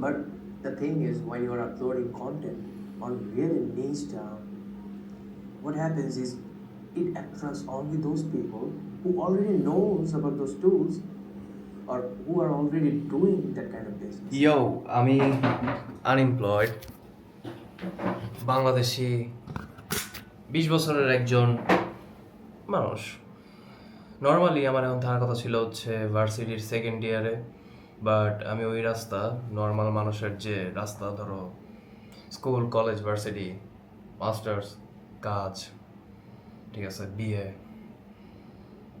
But the thing is, when you are uploading content on really niche stuff, what happens is it attracts only those people who already knows about those tools or who are already doing that kind of business. ইয়ো আমি unemployed Bangladeshi বিশ বছরের একজন মানুষ normally আমার এখন থাকার কথা ছিল হচ্ছে ভার্সিটির সেকেন্ড ইয়ারে বাট আমি ওই রাস্তা নর্মাল মানুষের যে রাস্তা, ধরো স্কুল কলেজ ভার্সিটি মাস্টার্স কাজ, ঠিক আছে বিয়ে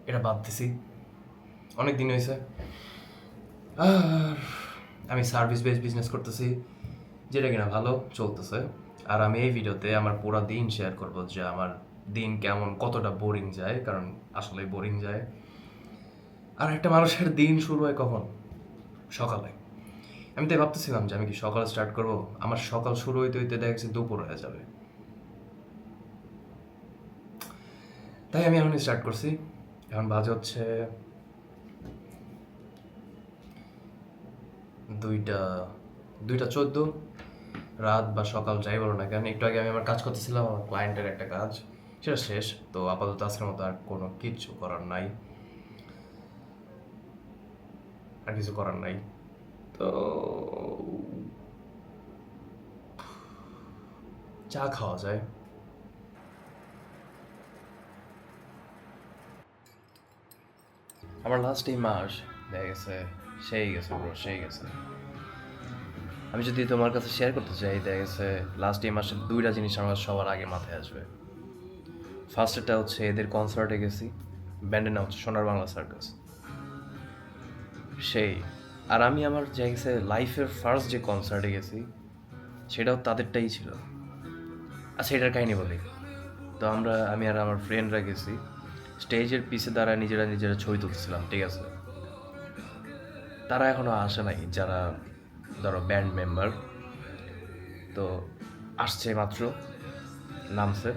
এটা বাদ দিছি। অনেক দিন হয়েছে আর আমি সার্ভিস বেস বিজনেস করতেছি, যেটা কিনা ভালো, চলতেছে। আর আমি এই ভিডিওতে আমার পুরো দিন শেয়ার করব যে আমার দিন কেমন, কতটা বোরিং যায়, কারণ আসলে বোরিং যায়। আর একটা মানুষের দিন শুরু হয় কখন? সকালে। আমি তাই ভাবতেছিলাম যে আমি কি সকালে স্টার্ট করব? আমার সকাল শুরু হইতে হইতে দেখা গেছে দুপুর হয়ে যাবে। তাই আমি এখন স্টার্ট করছি। এখন বাজে হচ্ছে দুইটা দুইটা চোদ্দ। রাত বা সকাল যাই বলো না কেন, একটু আগে আমি আমার কাজ করতেছিলাম, আমার ক্লায়েন্টের একটা কাজ। সেটা শেষ। তো আপাতত আজকের মতো আর কোনো কিচ্ছু করার নাই। আর কিছু করার নাই। তো চা খাওয়া যায়। আমার লাস্ট এই মাস দেখা গেছে, সেই গেছে ব্রো সেই গেছে। আমি যদি তোমার কাছে শেয়ার করতে চাই, দেখা গেছে লাস্ট এই মাসে দুইটা জিনিস আমার সবার আগে মাথায় আসবে। ফার্স্টটা হচ্ছে এদের কনসার্টে গেছি ব্যান্ডের নাম হচ্ছে সোনার বাংলা সার্কাস সেই। আর আমি আমার যে লাইফের ফার্স্ট যে কনসার্টে গেছি, সেটাও তাদেরটাই ছিল। আচ্ছা এটার কাহিনী বলি। তো আমরা, আমি আর আমার ফ্রেন্ডরা গেছি। স্টেজের পিছে দ্বারা নিজেরা নিজেরা ছবি তুলছিলাম ঠিক আছে? তারা এখনও আসে নাই, যারা ধরো ব্যান্ড মেম্বার তো আসছে মাত্র, নামছে।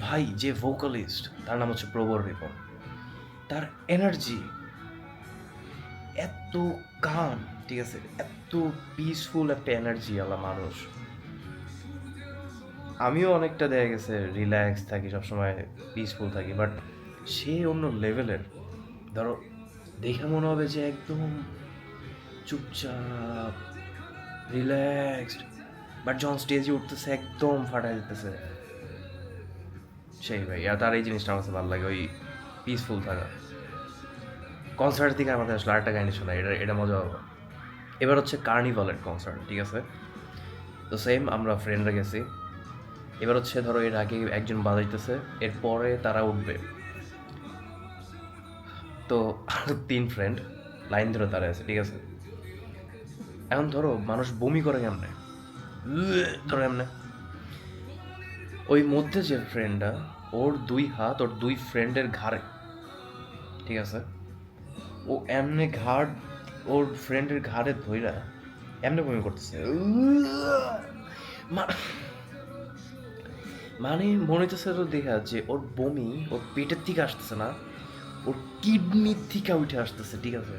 ভাই, যে ভোকালিস্ট তার নাম হচ্ছে প্রবর রিপন। তার এনার্জি এত কান ঠিক আছে? এত পিসফুল একটা এনার্জি আলা মানুষ। আমিও অনেকটা দেখা গেছে রিল্যাক্স থাকি, সবসময় পিসফুল থাকি বাট সে অন্য লেভেলের ধরো, দেখে মনে হবে যে একদম চুপচাপ রিল্যাক্সড বাট যখন স্টেজে উঠতেছে, একদম ফাটাই যেতেছে সেই ভাই, আর তার এই জিনিসটা আমার কাছে ভালো লাগে, ওই পিসফুল থাকা। কনসার্ট থেকে আমাদের আসলে আরেকটা কাহিনী শোনা এটা এটা মজা হবে। এবার হচ্ছে কার্নিভালের কনসার্ট ঠিক আছে? তো সেম আমরা ফ্রেন্ডরা গেছি। এবার হচ্ছে ধরো এর আগে একজন বাজাইতেছে, এরপরে তারা উঠবে। তো আরও তিন ফ্রেন্ড লাইন ধরে তারা আছে, ঠিক আছে? এখন ধরো মানুষ বমি করে কেমনে? ধরো এমনে ওই মধ্যে যে ফ্রেন্ডটা ওর দুই হাত, ওর দুই ফ্রেন্ডের ঘাড়ে, ঠিক আছে? ও এমনে ঘাড়, ওর ফ্রেন্ডের ঘাড়ে ধইরা এমনি বমি করতেছে। মানে মনে হইতেছে তো দেখা যে ওর বমি ওর পেটের থেকে আসতেছে না, ওর কিডনির থেকে উঠে আসতেছে, ঠিক আছে?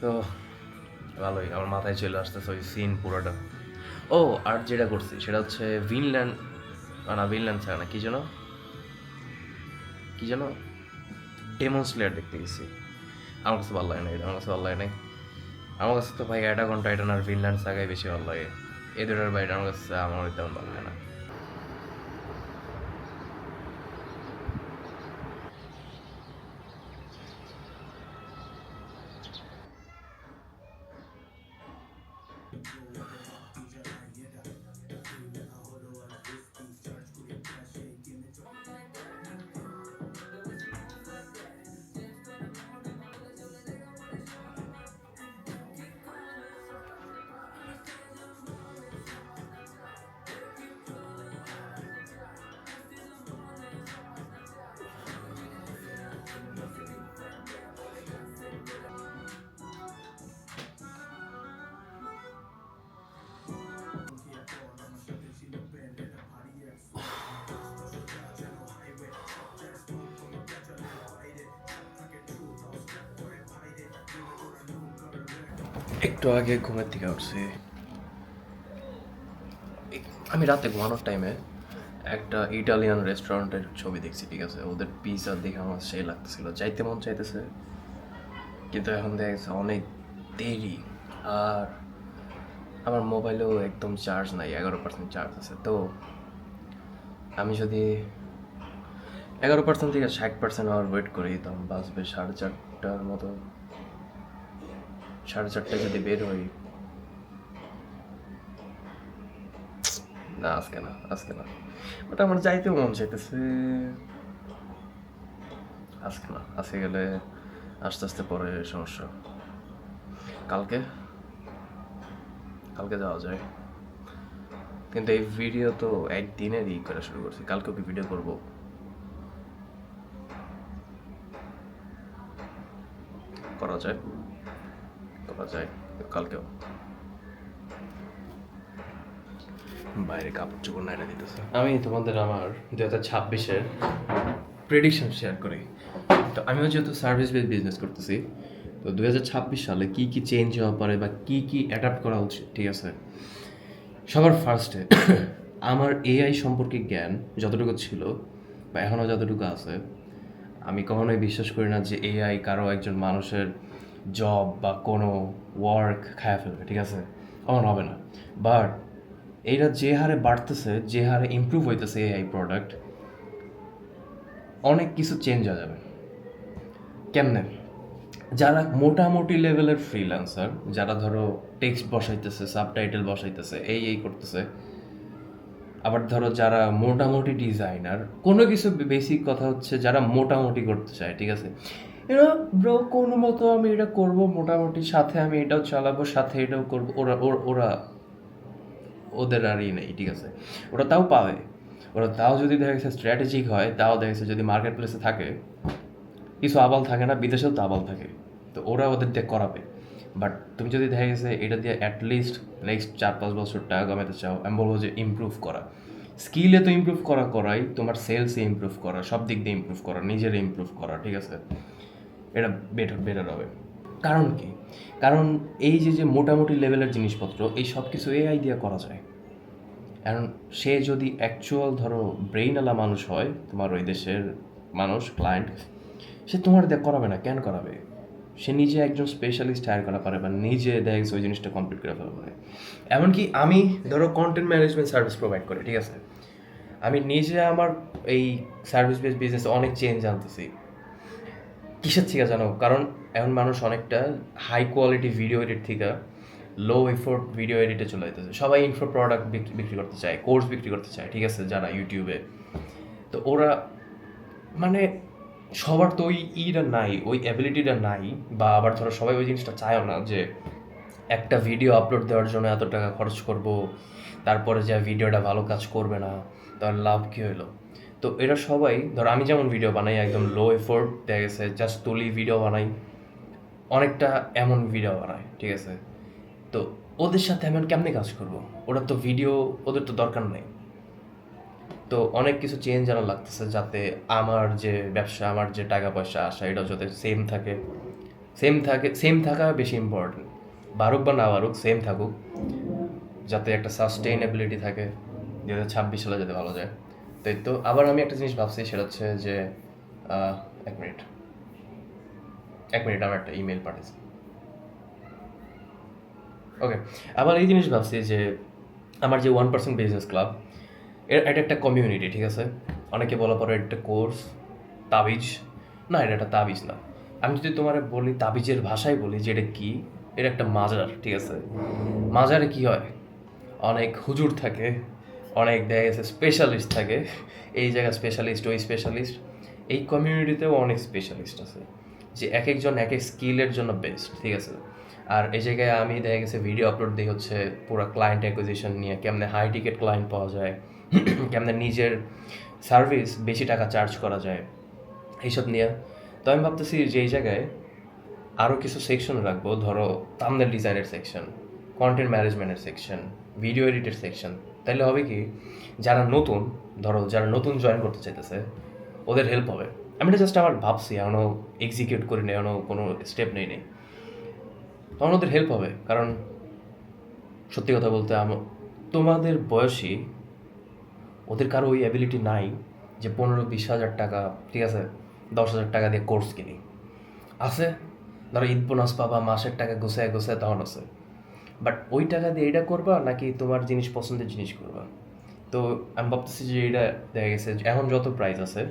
তো ভালোই, আমার মাথায় চলে আসতেছে ওই সিন পুরোটা। ও, আর যেটা করছি সেটা হচ্ছে ভিনল্যান্ড না, ভিনল্যান্ড ছাড়া না, কি যেন? কি যেন? ডেমনস্লেয়ার দেখতে গেছি। আমার কাছে ভালো লাগে না আমার কাছে ভালো লাগে নাই। আমার কাছে তো ভাই এটা ঘণ্টা এটা আর ভিনল্যান্ড সাগাই বেশি ভালো লাগে। এই দুটার বাইরে আমার কাছে আমার তেমন ভালো লাগে না। একটু আগে ঘুমের দিকে উঠছি। আমি রাতে ঘুমানোর টাইমে একটা ইটালিয়ান রেস্টুরেন্টের ছবি দেখছি, ঠিক আছে? ওদের পিৎজা দেখে আমার সেই লাগতেছিল। যাইতে মন চাইতেছে, কিন্তু এখন দেখা গেছে অনেক দেরি। আর আমার মোবাইলেও একদম চার্জ নাই, এগারো পার্সেন্ট চার্জ আছে। তো আমি যদি এগারো পার্সেন্ট থেকে ষাট পার্সেন্ট আওয়ার ওয়েট করি, তখন বাঁচবে সাড়ে চারটার মতো। সাড়ে চারটায় যদি বের হই। না, আজকে না আজকে না। বাট আমার যাইতেও মন চাইতেছে। আজকে না, আজকে গেলে আস্তে আস্তে পরে সমস্যা। কালকে? কালকে যাওয়া যায়। কিন্তু এই ভিডিও তো একদিনের ই করা শুরু করছি। কালকে কি ভিডিও করব। করা যায়। করা যায় কালকেও। বাইরে কাপড় চোপড় নাইরা দিতেছে। আমি তোমাদের আমার দু হাজার ছাব্বিশের প্রেডিকশন শেয়ার করি। তো আমিও যেহেতু সার্ভিস বেস বিজনেস করতেছি তো দু হাজার ছাব্বিশ সালে কী কী চেঞ্জ হওয়া পারে বা কী কী অ্যাডাপ্ট করা উচিত ঠিক আছে? সবার ফার্স্টে আমার এআই সম্পর্কে জ্ঞান যতটুকু ছিল বা এখনও যতটুকু আছে আমি কখনোই বিশ্বাস করি না যে এআই কারও একজন মানুষের জব বা কোনো ওয়ার্ক খায়া ফেলবে, ঠিক আছে? এমন হবে না। বাট এইটা যে হারে বাড়তেছে, যে হারে ইমপ্রুভ হইতেছে এআই প্রোডাক্ট অনেক কিছু চেঞ্জ হয়ে যাবে। কেমনে? যারা মোটামুটি লেভেলের ফ্রিল্যান্সার যারা ধরো টেক্সট বসাইতেছে সাবটাইটেল বসাইতেছে, এই এই করতেছে, আবার ধরো যারা মোটামুটি ডিজাইনার কোনো কিছু বেসিক কথা হচ্ছে যারা মোটামুটি করতে চায়, ঠিক আছে? এরা ব্রো কোনো মতো আমি এটা করব, মোটামুটি সাথে আমি এটাও চালাবো, সাথে এটাও করব। ওর- ওরা ওদের আর ই নেই, ঠিক আছে? ওরা তাও পাবে। ওরা তাও যদি দেখা গেছে স্ট্র্যাটেজিক হয়, তাও দেখা গেছে যদি মার্কেট প্লেসে থাকে, কিছু আবাল থাকে না, বিদেশেও তো আবাল থাকে, তো ওরা ওদের দিয়ে করাবে। বাট তুমি যদি দেখা গেছে এটা দিয়ে অ্যাটলিস্ট নেক্সট চার পাঁচ বছর টাকা কামাতে চাও, আমি বলব যে ইমপ্রুভ করা। স্কিলে তো ইমপ্রুভ করা করাই, তোমার সেলসে ইমপ্রুভ করা, সব দিক দিয়ে ইমপ্রুভ করা, নিজের ইমপ্রুভ করা, ঠিক আছে? এটা বেটার বেটার হবে। কারণ কি? কারণ এই যে যে মোটামুটি লেভেলের জিনিসপত্র, এই সব কিছু এআই দিয়ে করা যায়। কারণ সে যদি অ্যাকচুয়াল ধরো ব্রেইনওয়ালা মানুষ হয়, তোমার ওই দেশের মানুষ ক্লায়েন্ট সে তোমার দেখ করাবে না, কেন করাবে? সে নিজে একজন স্পেশালিস্ট হায়ার করা পারে বা নিজে দেখ ওই জিনিসটা কমপ্লিট করে ফেলা পারে। এমনকি আমি ধরো কন্টেন্ট ম্যানেজমেন্ট সার্ভিস প্রোভাইড করি, ঠিক আছে? আমি নিজে আমার এই সার্ভিস বেস বিজনেসে অনেক চেঞ্জ আনতেছি। কিসের থেকে জানো? কারণ এখন মানুষ অনেকটা হাই কোয়ালিটি ভিডিও এডিট থেকে লো এফোর্ট ভিডিও এডিটে চলে যেতেছে সবাই ইনফো প্রোডাক্ট বিক্রি করতে চায় কোর্স বিক্রি করতে চায়, ঠিক আছে? যারা ইউটিউবে তো ওরা মানে সবার তো ওই ইটা নাই, ওই অ্যাবিলিটিটা নাই, বা আবার ধরো সবাই ওই জিনিসটা চায়ও না যে একটা ভিডিও আপলোড দেওয়ার জন্য এত টাকা খরচ করব, তারপরে যে ভিডিওটা ভালো কাজ করবে না, তার লাভ কী হলো তো এরা সবাই, ধরো আমি যেমন ভিডিও বানাই, একদম লো এফোর্ট দেখা গেছে জাস্ট তুলি ভিডিও বানাই, অনেকটা এমন ভিডিও বানায় ঠিক আছে? তো ওদের সাথে আমি কেমনে কাজ করব? ওরা তো ভিডিও ওদের তো দরকার নেই। তো অনেক কিছু চেঞ্জ আনা লাগতেছে যাতে আমার যে ব্যবসা, আমার যে টাকা পয়সা আসা, এটা যাতে সেম থাকে। সেম থাকে সেম থাকা বেশি ইম্পর্টেন্ট বারুক বা না বারুক সেম থাকুক। যাতে একটা সাস্টেইনেবিলিটি থাকে। দু হাজার ছাব্বিশ সালে যাতে ভালো যায়। তো এই তো? আবার আমি একটা জিনিস ভাবছি, সেটা হচ্ছে যে এক মিনিট। এক মিনিট, আমার একটা ইমেল পাঠিয়েছি। ওকে আবার এই জিনিস ভাবছি যে, আমার যে ওয়ান পার্সেন্ট বিজনেস ক্লাব এর এটা একটা কমিউনিটি ঠিক আছে? অনেকে বলা পরে একটা কোর্স তাবিজ। না, এটা একটা তাবিজ না। আমি যদি তোমার বলি তাবিজের ভাষায় বলি যে এটা কি, এটা একটা মাজার, ঠিক আছে? মাজারে কি হয়? অনেক হুজুর থাকে। অনেক দেখা গেছে স্পেশালিস্ট থাকে। এই জায়গায় স্পেশালিস্ট ওই স্পেশালিস্ট এই কমিউনিটিতেও অনেক স্পেশালিস্ট আছে। যে এক একজন এক এক স্কিলের জন্য বেস্ট ঠিক আছে? আর এই জায়গায় আমি দেখা গেছে ভিডিও আপলোড দিই হচ্ছে পুরো ক্লায়েন্ট অ্যাকুইজিশন নিয়ে, কেমনে হাই টিকেট ক্লায়েন্ট পাওয়া যায়, কেমনে নিজের সার্ভিস বেশি টাকা চার্জ করা যায়, এইসব নিয়ে। তো আমি ভাবতেছি যে এই জায়গায় আরও কিছু সেকশন রাখব। ধরো তামদের ডিজাইনের সেকশন কন্টেন্ট ম্যানেজমেন্টের সেকশন ভিডিও এডিটের সেকশন তাহলে হবে কি, যারা নতুন, ধরো যারা নতুন জয়েন করতে চাইতেছে, ওদের হেল্প হবে। আমি এটা জাস্ট আমার ভাবছি এখনও এক্সিকিউট করি না এখনও কোনো স্টেপ নেই নেই। তখন ওদের হেল্প হবে, কারণ সত্যি কথা বলতে তোমাদের বয়সী, ওদের কারও ওই অ্যাবিলিটি নাই যে পনেরো বিশ হাজার টাকা, ঠিক আছে, দশ হাজার টাকা দিয়ে কোর্স কিনি। আছে? ধরো ঈদ বোনাস পাবা, মাসের টাকা গুছায় গুছায় তখন আছে। বাট ওই টাকা দিয়ে এটা করবা নাকি তোমার জিনিস পছন্দের জিনিস করবা? তো আমি ভাবতেছি যে এটা দেখা গেছে এখন যত প্রাইস আছে,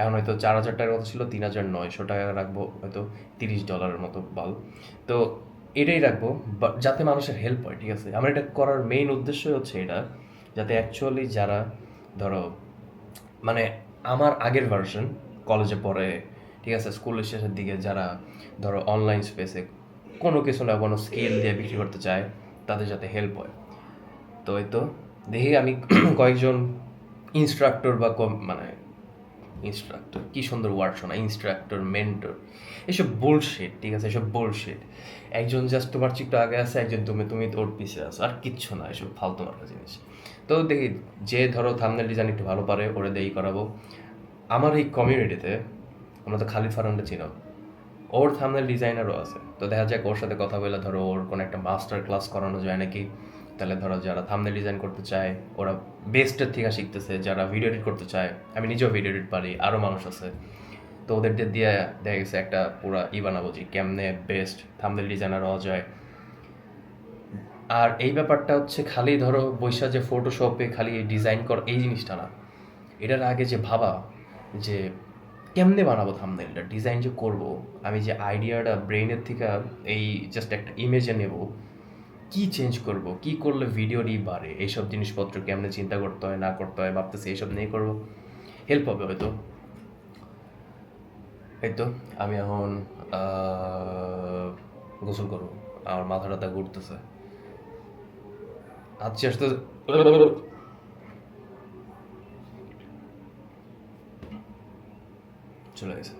এখন হয়তো চার হাজার টাকার কথা ছিল, তিন হাজার নয়শো টাকা রাখব, হয়তো তিরিশ ডলারের মতো বাল। তো এটাই রাখব যাতে মানুষের হেল্প হয়, ঠিক আছে? আমার এটা করার মেইন উদ্দেশ্য হচ্ছে এটা, যাতে অ্যাকচুয়ালি যারা, ধরো মানে আমার আগের ভার্সন কলেজে পড়ে, ঠিক আছে? স্কুলের শেষের দিকে যারা, ধরো অনলাইন স্পেসে কোনো কিছু না, কোনো স্কিল দিয়ে বিক্রি করতে চায়, তাদের যাতে হেল্প হয়। তো এই তো, দেখি আমি কয়েকজন ইনস্ট্রাক্টর বা মানে ইনস্ট্রাক্টর কি সুন্দর ওয়ার্ড শোনা ইনস্ট্রাক্টর মেন্টর এসব বোলশেট ঠিক আছে? এসব বোলশেট একজন জাস্ট তোমার চিকটু আগে আছে, একজন তুমি তুমি তোর পিছিয়ে আছো, আর কিচ্ছু না, এসব ফালতু মার্কা জিনিস। তো দেখি, যে ধরো থামনেল ডিজাইন একটু ভালো পারে, ওরে দেই করাবো। আমার এই কমিউনিটিতে আমরা তো খালিদ ফারানটা চিনো ওর থামনেল ডিজাইনারও আছে। তো দেখা যাক ওর সাথে কথা বলে ধরো ওর কোনো একটা মাস্টার ক্লাস করানো যায় নাকি। তাহলে ধরো যারা থামনেল ডিজাইন করতে চায়, ওরা বেস্টের থেকে শিখতেছে, যারা ভিডিও এডিট করতে চায়, আমি নিজেও ভিডিও এডিট পারি আরও মানুষ আছে। তো ওদের দিয়ে দেখা গেছে একটা পুরা ই বানাবো যে কেমনে বেস্ট থামনেল ডিজাইনার হওয়া যায়। আর এই ব্যাপারটা হচ্ছে খালি ধরো বৈশা যে ফটোশপে খালি ডিজাইন কর, এই জিনিসটা না। এটার আগে যে ভাবা যে কেমনে বানাবো থামনেলটা ডিজাইন যে করব, আমি যে আইডিয়াটা ব্রেইনের থেকে এই জাস্ট একটা ইমেজে নেব, কি চেঞ্জ করব? কি করলে ভিডিওরই বাড়ে? এইসব জিনিসপত্র কেমনে চিন্তা করতে হয়, না করতে হয়, ভাবতেছি এইসব নিয়ে করব। হেল্প হবে হয়তো। এই তো, আমি এখন গোসল করব। আমার মাথা টাথা ঘুরতেছে। আচ্ছা আসতে চলে গেছে।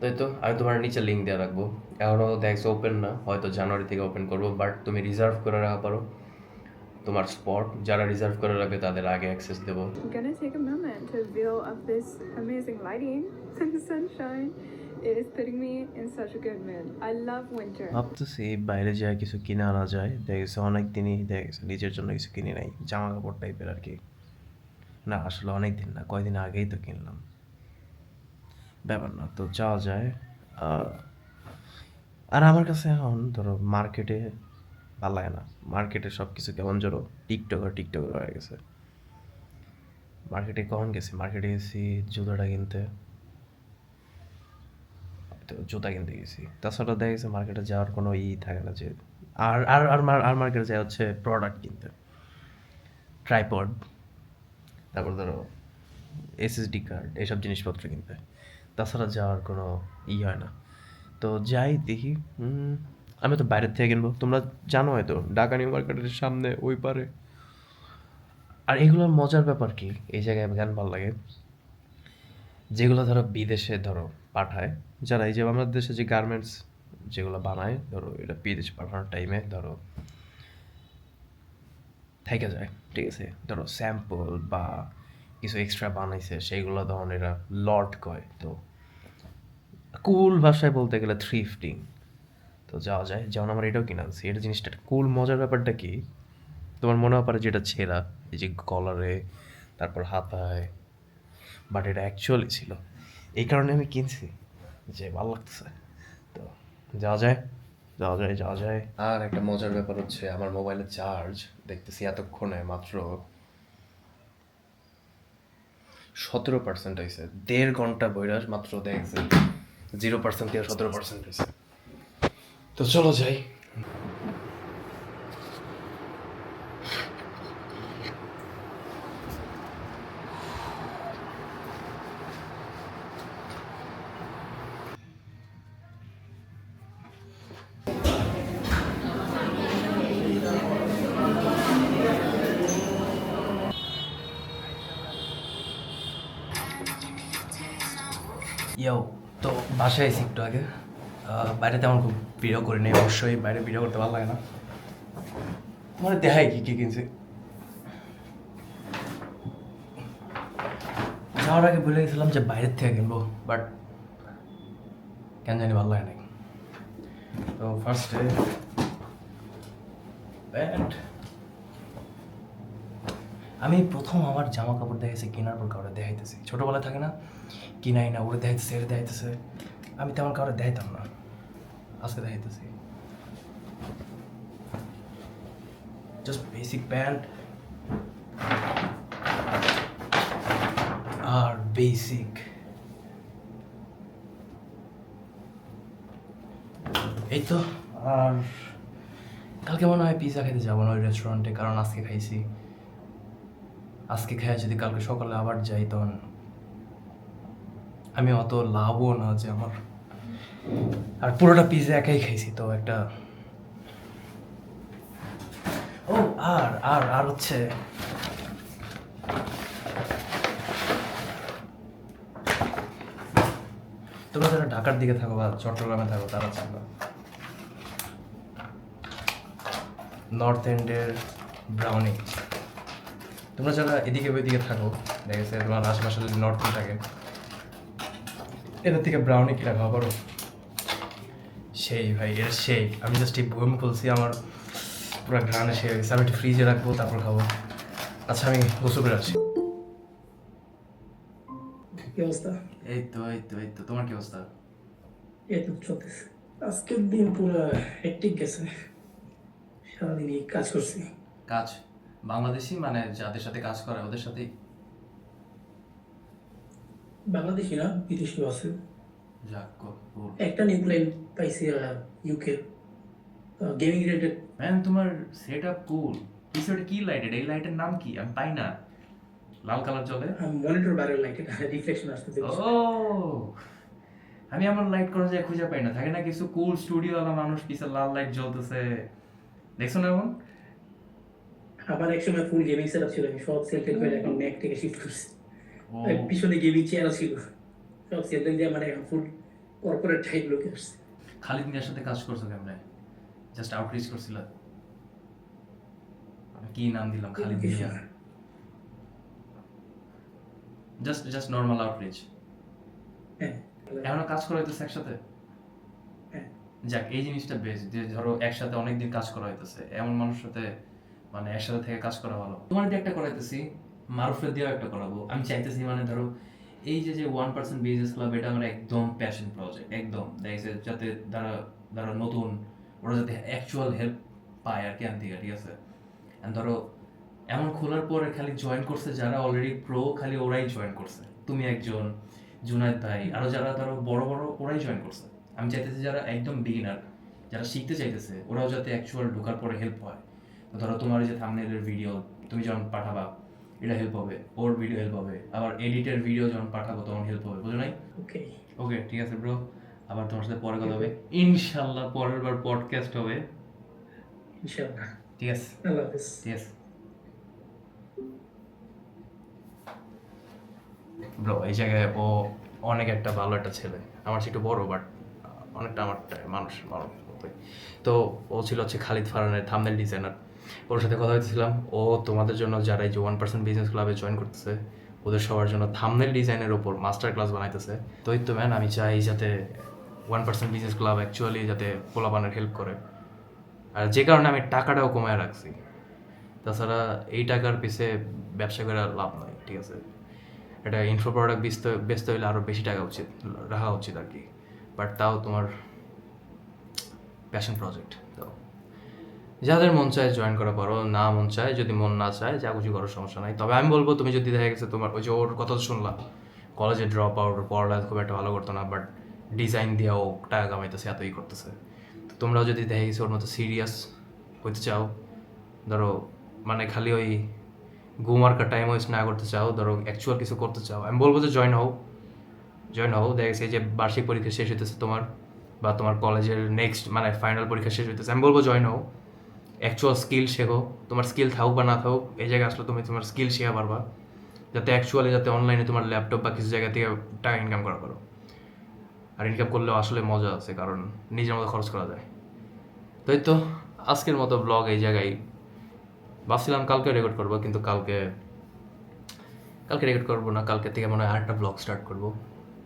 তাই তো? আমি তোমার নিচে লিঙ্ক দেওয়া রাখব। এখনও দেখছ ওপেন না হয়তো জানুয়ারি থেকে ওপেন করব বাট তুমি রিজার্ভ করে রাখা পারো। তোমার স্পট যারা রিজার্ভ করে রাখবে তাদের আগে অ্যাক্সেস দেবো। Gonna take a moment to avail of this amazing lighting and sunshine. It is putting me in such a good mood. I love winter. ভাবতেছি বাইরে যায় কিছু কিনে আনা যায়। দেখেছে অনেক দিনই দেখেছে নিজের জন্য কিছু কিনে নাই জামা কাপড় টাইপের আর কি। না আসলে অনেক দিন না কয়দিন আগেই তো কিনলাম। ব্যাপার না। তো যাওয়া যায়। আর আমার কাছে এখন ধরো মার্কেটে ভালো লাগে না। মার্কেটে সব কিছু কেমন জোরো টিকটকার টিকটকার হয়ে গেছে। মার্কেটে কখন গেছি? মার্কেটে গেছি জুতোটা কিনতে। তো জুতা কিনতে গেছি। তাছাড়া দেখা গেছে মার্কেটে যাওয়ার কোনো ই থাকে না যে আর আর আর আর মার্কেটে যায় হচ্ছে প্রোডাক্ট কিনতে। ট্রাইপড তারপর ধরো এসএসডি কার্ড এইসব জিনিসপত্র কিনতে। তাছাড়া যাওয়ার কোনো ই হয় না। তো যাই দেখি আমি তো বাইরের থেকে কিনবো। তোমরা জানো হয়তো ঢাকা নিউ মার্কেটের সামনে, ওই পারে। আর এগুলোর মজার ব্যাপার কি? এই জায়গায় গান ভালো লাগে। যেগুলো ধরো বিদেশে ধরো পাঠায়, যারা এই যে আমাদের দেশে যে গার্মেন্টস যেগুলো বানায়, ধরো এটা বিদেশে পাঠানোর টাইমে ধরো থেকে যায়, ঠিক আছে? ধরো স্যাম্পল বা কিছু এক্সট্রা বানাইছে সেইগুলো তখন এরা লট কয়। তো কুল ভাষায় বলতে গেলে থ্রিফটিং তো যাওয়া যায়, যেমন আমার এটাও কিনে আনছি। এটা জিনিসটা কুল মজার ব্যাপারটা কি? তোমার মনে হতে পারে যেটা ছেঁড়া, এই যে কলারে তারপর হাতায়। বাট এটা অ্যাকচুয়ালি ছিল। এই কারণে আমি কিনছি, যে ভালো লাগতেছে। তো যাওয়া যায় যাওয়া যায় যাওয়া যায়। আর একটা মজার ব্যাপার হচ্ছে, আমার মোবাইলের চার্জ দেখতেছি এতক্ষণে মাত্র সতেরো পার্সেন্ট হয়েছে দেড় ঘণ্টা বৈরাস মাত্র দেখছে জিরো পার্সেন্ট থেকে সতেরো পার্সেন্ট হয়েছে তো চলো যাই বাসায় এসে একটু আগে। বাইরে তেমন খুব ভিডিও করি নাই, অবশ্যই বাইরে ভিডিও করতে ভালো লাগে না। মানে দেখাই কি কি কিনছি। যাওয়ার আগে বলে গেছিলাম যে বাইরের থেকে কিনবো বাট কেন জানি ভালো লাগে না তো ফার্স্টে প্যান্ট আমি প্রথম আমার জামা কাপড় দেখাইছি কেনার পর কাউরে দেখাইতেছি। ছোটোবেলায় থাকে না, কিনাই না, ওরে দেখাইতেছে, এর দেখাইতেছে। আমি তেমন কাউরে দেখাইতাম না। আজকে দেখাইতেছি। জাস্ট বেসিক প্যান্ট আর বেসিক এই তো, আর কালকে মনে হয় পিৎজা খেতে যাব না ওই রেস্টুরেন্টে কারণ আজকে খাইছি। আজকে খেয়ে যদি কালকে সকালে আবার যাই তখন আমি অত লাভও না যে আমার আর পুরোটা পিৎজা একাই খাইছি, তো একটা ও, আর আর আর হচ্ছে তোমরা যারা ঢাকার দিকে থাকো বা চট্টগ্রামে থাকো, তারা চাইবা নর্থ এন্ডের ব্রাউনি তোমরা যারা এদিকে ওইদিকে থাকো দেখেছে তোমার আশেপাশে যদি নর্থ থাকে, এদের থেকে ব্রাউনি কিনা খাওয়া পারো সেই ভাই এর সেই। আমি জাস্ট এই বইম খুলছি আমার পুরো ঘ্রাণে সে গেছে। আমি একটু ফ্রিজে রাখব তারপর খাব। আচ্ছা আমি গোসল করে কি অবস্থা? এই তো এই তো এই তো। তোমার কি অবস্থা? এই তো চলতেছে। আজকের দিন পুরো হেক্টিক গেছে। সারাদিন এই কাজ করছি। কাজ? বাংলাদেশি মানে যাদের সাথে কাজ করে ওদের সাথেই? বাংলাদেশি না বিদেশিও আছে. একটা নিউ ক্লায়েন্ট পাইছি ইউকে গেমিং রিলেটেড তোমার সেট আপ কুল পিছনে কি লাইটেড এই লাইটের নাম কি? আমি পাই না। লাল কালার জ্বলে মনিটর বাইরের লাইট এটা রিফ্লেকশন আসতেছে। ও! আমি আমার লাইট করা যায় খুঁজে পাই না। থাকে না কিছু কুল স্টুডিও ওয়ালা মানুষ পিছে লাল লাইট জ্বলতেছে। দেখছ না এমন? আবার একসময় ফুল গেমিং সেটআপ ছিল। আমি সব সেল টেল করে এখন ম্যাক থেকে শিফট করছি। পিছনে গেমিং চেয়ার ছিল। দিয়ে মানে কর্পোরেট টাইপ লোকে আসছে। খালিদ মিয়ার সাথে কাজ করছ কেমনে? জাস্ট আউটরিচ করছিল। কি নাম দিলাম Khalid Mia? Just just normal outreach এখনও কাজ করা হইতেছে একসাথে? হ্যাঁ। যাক এই জিনিসটা বেশ যে ধরো একসাথে অনেকদিন কাজ করা হইতেছে এমন মানুষের সাথে মানে একসাথে থেকে কাজ করা ভালো। তোমার দিয়ে একটা করাইতেছি মারুফের দিয়েও একটা করাবো। আমি চাইতেছি মানে ধরো এই যে যে ওয়ান পার্সেন্ট বিজনেস ক্লাব এটা আমার একদম প্যাশন প্রজেক্ট একদম। দেখছে যাতে যারা যারা নতুন, ওরা যাতে অ্যাকচুয়াল হেল্প পায় আর কি থেকে ঠিক আছে? ধরো, এমন খোলার পরে খালি জয়েন করছে যারা অলরেডি প্রো খালি ওরাই জয়েন করছে। তুমি একজন, জুনায়দ ভাই, আরও যারা ধরো বড় বড়, ওরাই জয়েন করছে। আমি চাইতেছি যারা একদম বিগিনার যারা শিখতে চাইতেছে, ওরাও যাতে অ্যাকচুয়াল ঢোকার পরে হেল্প হয়। ধরো তোমার যে থামনেলের ভিডিও তুমি যখন পাঠাবা এটা হেল্প হবে ওর ভিডিও হেল্প হবে। আবার এডিটের ভিডিও যখন পাঠাবো তখন হেল্প হবে বুঝো নাই? ওকে ওকে ঠিক আছে ব্রো আবার তোমার সাথে পরে কথা হবে। ইনশাল্লাহ পরের বার পডকাস্ট হবে। ইনশাআল্লাহ। ঠিক আছে। আল্লাহ হাফেজ। ঠিক আছে। ব্রো এই জায়গায় ও অনেক একটা ভালো একটা ছেলে। আমার একটু বড় বাট অনেকটা আমার মানুষ মানুষ। তো ও ছিল হচ্ছে খালিদ ফারানের থামনেল ডিজাইনার ওর সাথে কথা হয়েছিলাম ও তোমাদের জন্য যারা এই যে ওয়ান পার্সেন্ট বিজনেস ক্লাবে জয়েন করতেছে, ওদের সবার জন্য থামনেল ডিজাইনের ওপর মাস্টার ক্লাস বানাইতেছে। তো তো ম্যান আমি চাই যাতে one percent business club actually যাতে পোলাপানের হেল্প করে। আর যে কারণে আমি টাকাটাও কমায় রাখছি। তাছাড়া এই টাকার পিছে ব্যবসা করে লাভ নয় ঠিক আছে? এটা ইনফো প্রোডাক্ট বেচতে বেচতে হলে আরও বেশি টাকা উচিত, রাখা উচিত আর কি। বাট তাও তোমার প্যাশন প্রজেক্ট তো যাদের মন চায় জয়েন করা পারো না মন চায়, যদি মন না চায়, যা কিছু করার সমস্যা নাই। তবে আমি বলব, তুমি যদি দেখা গেছে তোমার, ওই যে ওর কথা শুনলাম কলেজে ড্রপ আউট পড়ালেখা খুব একটা ভালো করতো না বাট ডিজাইন দিয়েও টাকা কামাইতেছে, এতই করতেছে। তোমরাও যদি দেখা গেছে ওর মতো সিরিয়াস হইতে চাও, ধরো মানে খালি ওই ঘুমার টাইম ওয়েস্ট না করতে চাও, ধরো অ্যাকচুয়াল কিছু করতে চাও, আমি বলব যে জয়েন হও। জয়েন হও, দেখা গেছে যে বার্ষিক পরীক্ষা শেষ হইতেছে তোমার, বা তোমার কলেজের নেক্সট মানে ফাইনাল পরীক্ষা শেষ হইতেছে, আমি বলব জয়েন হও। অ্যাকচুয়াল স্কিল শেখো তোমার স্কিল থাকুক বা না থাকুক এই জায়গায় আসলে তুমি তোমার স্কিল শেখা পারবা যাতে অ্যাকচুয়ালি যাতে অনলাইনে তোমার ল্যাপটপ বা কিছু জায়গা থেকে টাকা ইনকাম করা পারো আর ইনকাম করলেও আসলে মজা আছে কারণ নিজের মতো খরচ করা যায়। তো এই তো আজকের মতো ব্লগ এই জায়গায় ভাবছিলাম কালকে রেকর্ড করব কিন্তু কালকে কালকে রেকর্ড করব না, কালকে থেকে মনে হয় আরেকটা ব্লগ স্টার্ট করব।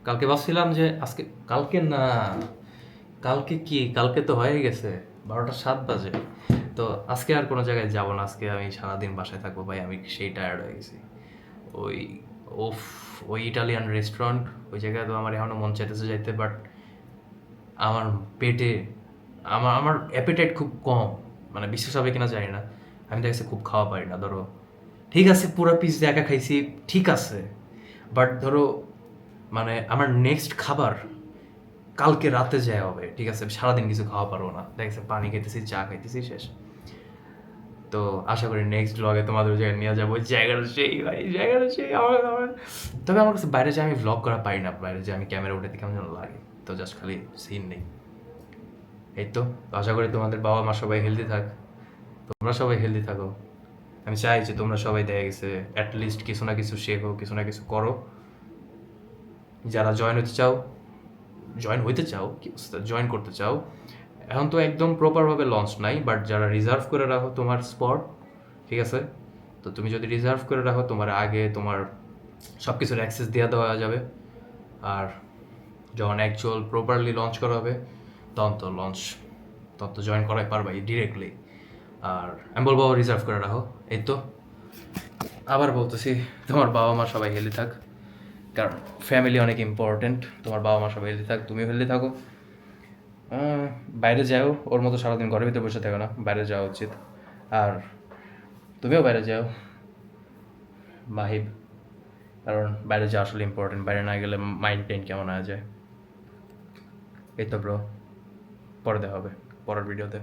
কালকে ভাবছিলাম যে আজকে, কালকে না, কালকে কি, কালকে তো হয়ে গেছে, বারোটা সাত বাজে। তো আজকে আর কোনো জায়গায় যাব না। আজকে আমি সারাদিন বাসায় থাকব। ভাই, আমি সেই টায়ার্ড হয়ে গেছি। ওই, ওফ, ওই ইটালিয়ান রেস্টুরেন্ট ওই জায়গায় তো আমার এখনও মন চাইতেছে যাইতে বাট আমার পেটে আমার আমার অ্যাপেটাইট খুব কম। মানে বিশ্বাস হবে কিনা জানি না। আমি দেখছি খুব খাওয়া পারি না, ধরো। ঠিক আছে, পুরো পিস একা খাইছি, ঠিক আছে। বাট ধরো মানে আমার নেক্সট খাবার কালকে রাতে যায় হবে। ঠিক আছে সারাদিন কিছু খাওয়া পারব না। দেখছে, পানি খাইতেছি, চা খাইতেছি, শেষ। তো আশা করি নেক্সট ব্লগে তোমাদের ওই জায়গায় নিয়ে যাব। জায়গাটা সেই ভাই জায়গাটা সেই আমার তবে আমার কাছে বাইরে যে আমি ভ্লগ করা পারি না, বাইরে যে আমি ক্যামেরা উঠে কেমন যেন লাগে। তো জাস্ট খালি সিন নেই। এই তো আশা করি তোমাদের বাবা মা সবাই হেলদি থাক। তোমরা সবাই হেলদি থাকো। আমি চাই যে তোমরা সবাই দেখা গেছে অ্যাটলিস্ট কিছু না কিছু শেখো, কিছু না কিছু করো। যারা জয়েন হতে চাও জয়েন হইতে চাও, কি জয়েন করতে চাও এখন তো একদম প্রপারভাবে লঞ্চ নাই বাট যারা রিজার্ভ করে রাখো তোমার স্পট ঠিক আছে? তো তুমি যদি রিজার্ভ করে রাখো, তোমার আগে তোমার সব কিছুর অ্যাক্সেস দেওয়া দেওয়া যাবে। আর যখন অ্যাকচুয়াল প্রপারলি লঞ্চ করা হবে, তখন তো লঞ্চ তখন তো জয়েন করাই পারবা ডিরেক্টলি আর আমি বলব রিজার্ভ করে রাখো, এই তো। আবার বলতেছি, তোমার বাবা মা সবাই হেলদি থাক, কারণ ফ্যামিলি অনেক ইম্পর্টেন্ট তোমার বাবা মা সবাই হেলদি থাক, তুমিও হেলদি থাকো। বাইরে যাও, ওর মতো সারাদিন ঘরের ভিতরে বসে থাকো না, বাইরে যাওয়া উচিত। আর তুমিও বাইরে যাও, মাহিব। কারণ বাইরে যাওয়া আসলে ইম্পর্টেন্ট বাইরে না গেলে মাইন্ড টেন কেমন হয়ে যায়। এই তো ব্রো পরে দেখা হবে, পরের ভিডিওতে